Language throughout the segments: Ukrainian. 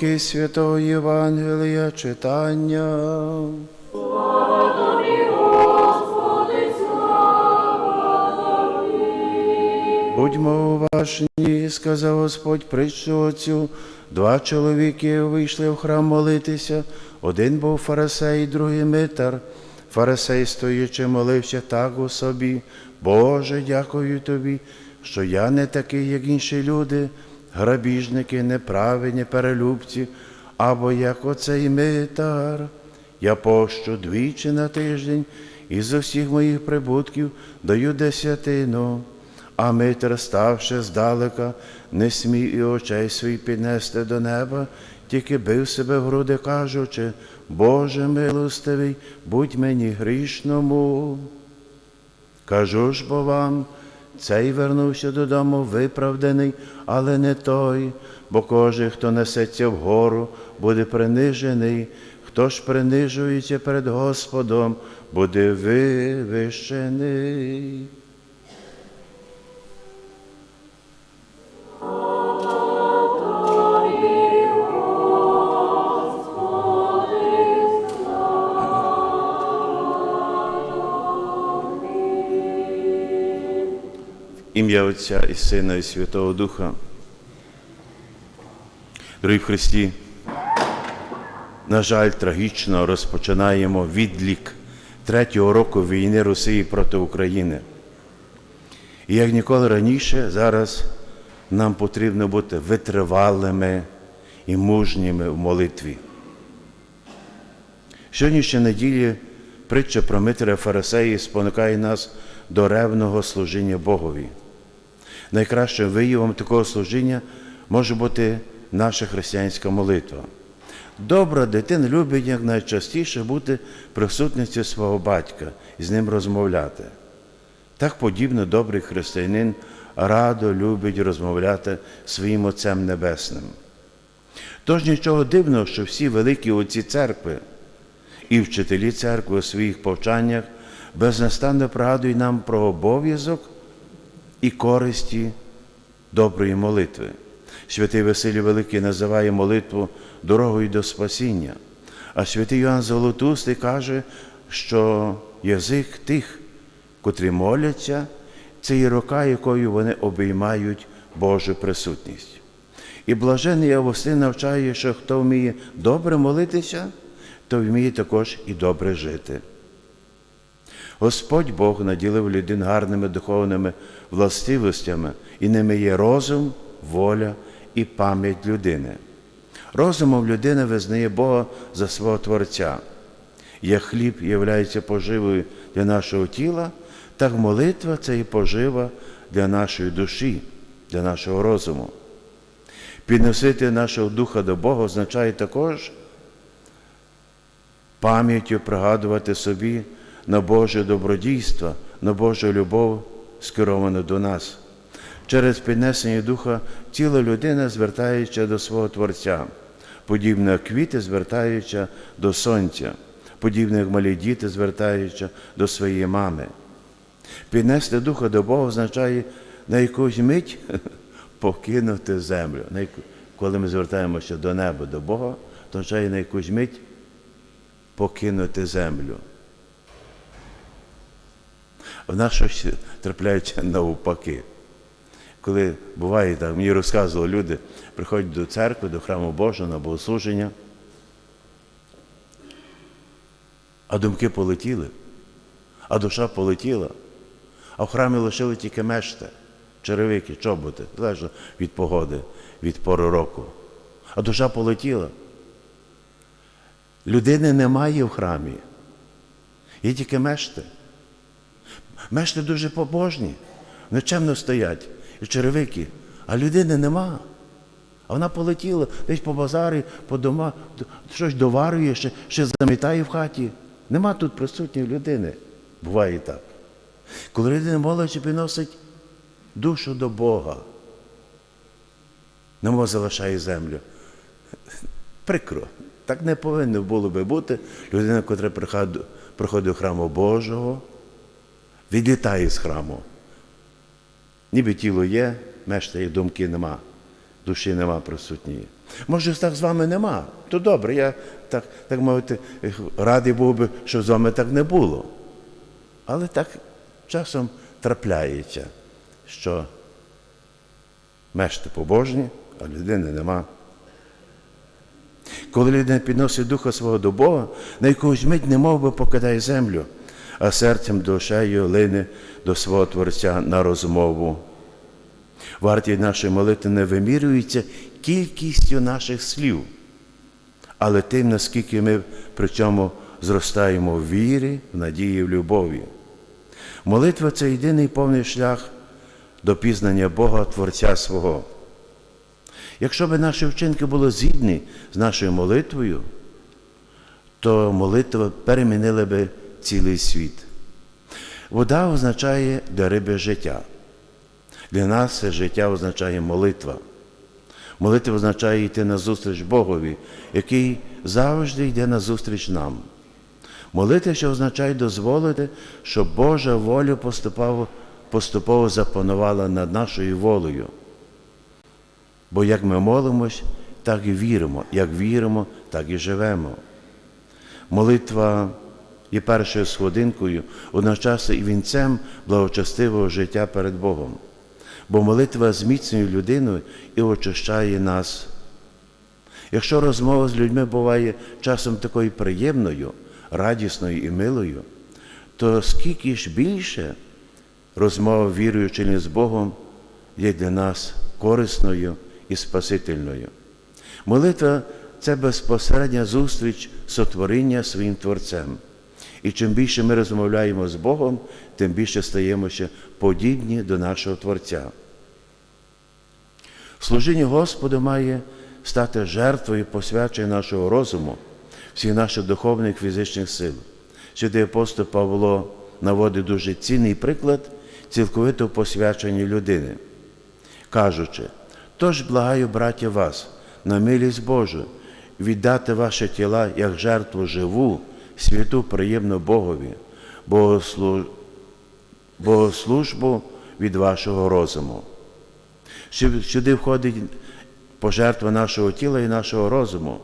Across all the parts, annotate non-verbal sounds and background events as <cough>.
Уривки Святого Євангелія читання. Будьмо уважні, сказав Господь притчу оцю. Два чоловіки вийшли в храм молитися. Один був фарисей, другий митар. Фарисей, стоячи, молився так у собі. Боже, дякую тобі, що я не такий, як інші люди, грабіжники, неправедні, перелюбці, або як оцей митар. Я пощу двічі на тиждень і з усіх моїх прибутків даю десятину. А Митр, ставши здалека, не смів і очей свій піднести до неба, тільки бив себе в груди, кажучи, Боже милостивий, будь мені грішному. Кажу ж бо вам, цей вернувся додому виправданий, але не той, бо кожен, хто несеться вгору, буде принижений, хто ж принижується перед Господом, буде вивищений. Ім'я Отця і Сина, і Святого Духа. Дорогі в Христі, на жаль, трагічно розпочинаємо відлік третього року війни Росії проти України. І як ніколи раніше, зараз нам потрібно бути витривалими і мужніми в молитві. Сьогоднішня неділі притча про Митра Фарисеї спонукає нас до ревного служіння Богові. Найкращим виявом такого служіння може бути наша християнська молитва. Добра дитина любить якнайчастіше бути присутністю свого батька і з ним розмовляти. Так подібно добрий християнин радо любить розмовляти своїм Отцем Небесним. Тож нічого дивного, що всі великі отці церкви і вчителі церкви у своїх повчаннях безнастанно пригадують нам про обов'язок і користі доброї молитви. Святий Василій Великий називає молитву дорогою до спасіння, а святий Йоанн Золотустий каже, що язик тих, котрі моляться, це є рука, якою вони обіймають Божу присутність. І блажений Августин навчає, що хто вміє добре молитися, то вміє також і добре жити. Господь Бог наділив людину гарними духовними властивостями, і ними є розум, воля і пам'ять людини. Розумом людина визнає Бога за свого Творця. Як хліб є поживою для нашого тіла, так молитва це і пожива для нашої душі, для нашого розуму. Підносити нашого духа до Бога означає також пам'яттю пригадувати собі на Боже добродійство, на Божу любов, скеровану до нас. Через піднесення духа тіло людина звертається до свого Творця, подібно квіти звертаючи до сонця, подібно як малі діти звертаючи до своєї мами. Піднести духа до Бога означає на якусь мить <laughs> покинути землю. Коли ми звертаємося до неба, до Бога, то означає на якусь мить покинути землю. В нас щось трапляється навпаки. Коли буває так, мені розказували люди, приходять до церкви, до храму Божого на богослуження, а думки полетіли, а душа полетіла, а в храмі лишили тільки мешти, черевики, чоботи, залежно від погоди, від пору року. А душа полетіла. Людини немає в храмі. Є тільки мешти. Мешти дуже побожні, нечемно стоять, і черевики, а людини нема. А вона полетіла десь по базарі, по дома, щось доварює, ще, ще замітає в хаті. Нема тут присутньої людини. Буває так. Коли людина молодь приносить душу до Бога, немов залишає землю. Прикро. Так не повинно було би бути. Людина, яка приходить до храму Божого, відлітає з храму. Ніби тіло є, мешта є, думки нема, душі нема присутньої. Може, так з вами нема. То добре, я так, так мовити, радий був би, щоб з вами так не було. Але так часом трапляється, що мешти побожні, а людини нема. Коли людина підносить духа свого до Бога, на якусь мить немов би покидає землю, а серцем душею лине до свого Творця на розмову. Вартість нашої молитви не вимірюється кількістю наших слів, але тим, наскільки ми при цьому зростаємо в вірі, в надії, в любові. Молитва це єдиний повний шлях до пізнання Бога, Творця свого. Якщо б наші вчинки були згідні з нашою молитвою, то молитва перемінила би цілий світ. Вода означає для риби життя. Для нас це життя означає молитва. Молитва означає йти на зустріч Богові, який завжди йде на зустріч нам. Молитва ще означає дозволити, щоб Божа воля поступово, поступово запанувала над нашою волею. Бо як ми молимось, так і віримо. Як віримо, так і живемо. Молитва є першою сходинкою, одночасно і вінцем благочестивого життя перед Богом. Бо молитва зміцнює людину і очищає нас. Якщо розмова з людьми буває часом такою приємною, радісною і милою, то скільки ж більше розмова віруючи з Богом є для нас корисною і спасительною. Молитва це безпосередня зустріч сотворіння своїм Творцем. І чим більше ми розмовляємо з Богом, тим більше стаємо ще подібні до нашого Творця. Служіння Господу має стати жертвою посвячення нашого розуму, всіх наших духовних фізичних сил. Святий апостол Павло наводить дуже цінний приклад цілковитого посвячення людини, кажучи, тож благаю, браття вас, на милість Божу, віддати ваші тіла як жертву живу, святу, приємну Богові, богослу... богослужбу від вашого розуму. Сюди входить пожертва нашого тіла і нашого розуму.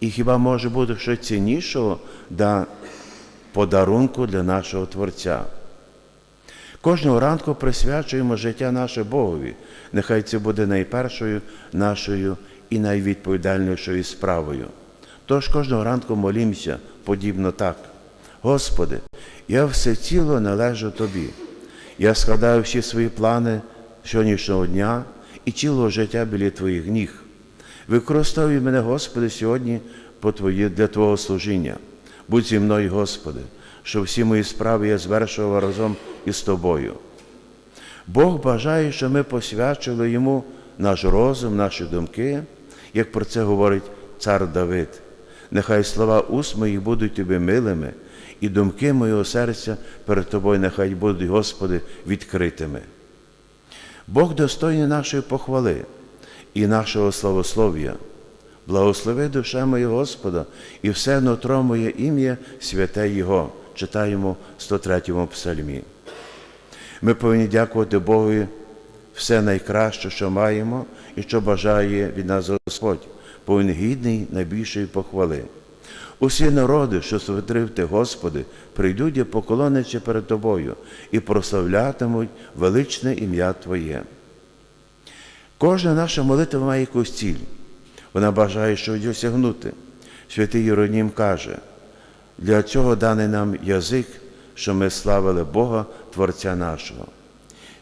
І хіба може бути щось ціннішого да подарунку для нашого Творця? Кожного ранку присвячуємо життя наше Богові. Нехай це буде найпершою нашою і найвідповідальнішою справою. Тож кожного ранку молімося подібно так. Господи, я все ціло належу Тобі. Я складаю всі свої плани сьогоднішнього дня і цілого життя біля Твоїх ніг. Використовуй мене, Господи, сьогодні по твої, для Твого служіння. Будь зі мною, Господи, щоб всі мої справи я звершував разом із Тобою. Бог бажає, щоб ми посвячили Йому наш розум, наші думки, як про це говорить цар Давид. Нехай слова уст моїх будуть тобі милими, і думки моєго серця перед Тобою нехай будуть, Господи, відкритими. Бог достойний нашої похвали і нашого славослов'я. Благослови душа моя Господа, і все нутро моє ім'я, святе Його, читаємо в 103-му псальмі. Ми повинні дякувати Богу все найкраще, що маємо і що бажає від нас Господь, Він гідний найбільшої похвали. Усі народи, що сотворив ти, Господи, прийдуть і поклоняться перед Тобою і прославлятимуть величне ім'я Твоє. Кожна наша молитва має якусь ціль. Вона бажає щось досягнути. Святий Єронім каже, для цього даний нам язик, що ми славили Бога, Творця нашого.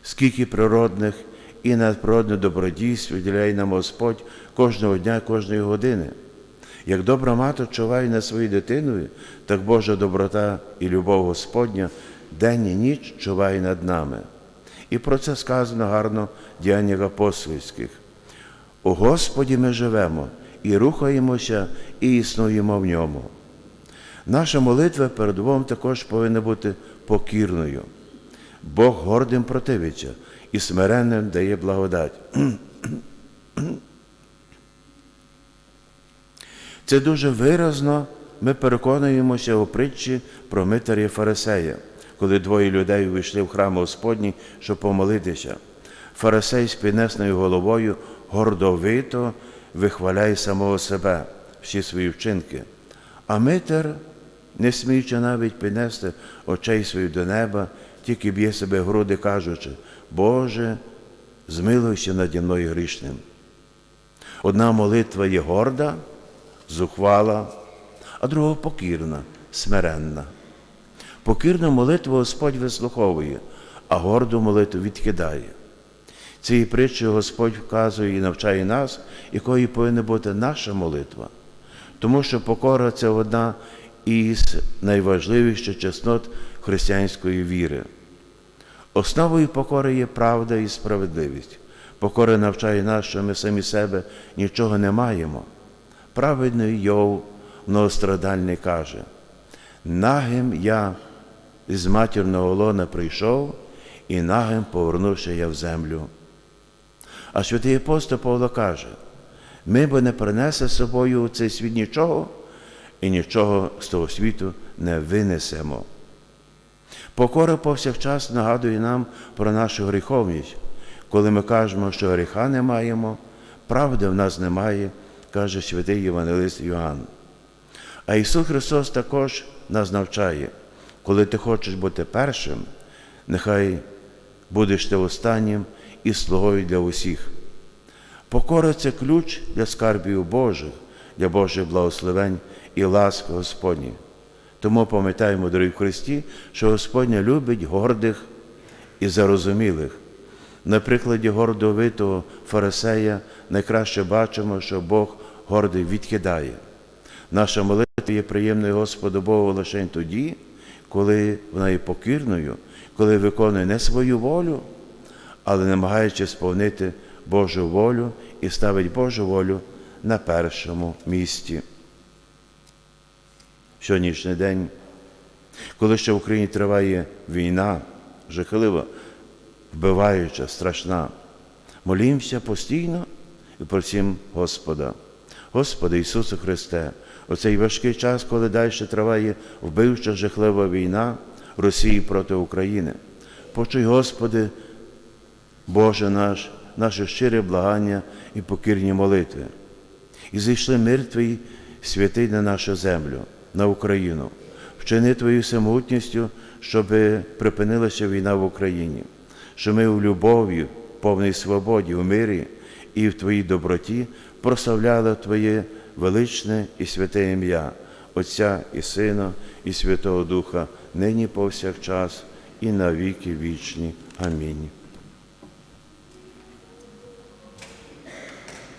Скільки природних і надприродних добродійств виділяє нам Господь кожного дня, кожної години. Як добра мати чуває над своєю дитиною, так Божа доброта і любов Господня день і ніч чуває над нами. І про це сказано гарно в діяннях апостольських. У Господі ми живемо і рухаємося, і існуємо в ньому. Наша молитва перед Богом також повинна бути покірною. Бог гордим противиться і смиренним дає благодать. Це дуже виразно ми переконуємося у притчі про Митаря Фарисея, коли двоє людей увійшли в храм Господній, щоб помолитися. Фарисей з піднесною головою гордовито вихваляє самого себе, всі свої вчинки. А Митер, не сміючи навіть піднести очей своїх до неба, тільки б'є себе груди, кажучи, Боже, змилуйся наді мною грішним. Одна молитва є горда, зухвала, а друга покірна, смиренна. Покірну молитву Господь вислуховує, а горду молитву відкидає. Цією притчею Господь вказує і навчає нас, якою повинна бути наша молитва. Тому що покора це одна із найважливіших чеснот християнської віри. Основою покори є правда і справедливість. Покора навчає нас, що ми самі себе нічого не маємо. Праведний Йов многострадальний каже, нагим я з матірного лона прийшов, і нагим повернувся я в землю. А святий апостол Павло каже, ми бо не принесли з собою у цей світ нічого, і нічого з того світу не винесемо. Покора повсякчас нагадує нам про нашу гріховність, коли ми кажемо, що гріха не маємо, правди в нас немає, каже святий Євангелист Йоанн. А Ісус Христос також нас навчає, коли ти хочеш бути першим, нехай будеш ти останнім і слугою для усіх. Покора це ключ для скарбів Божих, для Божих благословень і ласки Господні. Тому пам'ятаємо, дорогі Христі, що Господь любить гордих і зарозумілих. На прикладі гордовитого фарисея найкраще бачимо, що Бог гордий відкидає. Наша молитва є приємною Господу Богу лише тоді, коли вона є покірною, коли виконує не свою волю, але намагаючись сповнити Божу волю і ставить Божу волю на першому місці. Сьогоднішній день, коли ще в Україні триває війна, жахлива, вбиваюча, страшна, молімося постійно і просім Господа. Господи Ісусу Христе, у цей важкий час, коли далі триває вбивча жахлива війна Росії проти України. Почуй, Господи, Боже наш, наше щире благання і покірні молитви. І зійшли мир святий на нашу землю, на Україну, вчини Твою самотністю, щоб припинилася війна в Україні, що ми у любові, повній свободі, у мирі і в Твоїй доброті прославляли Твоє величне і святе ім'я, Отця і Сина, і Святого Духа, нині повсякчас, і на віки вічні. Амінь.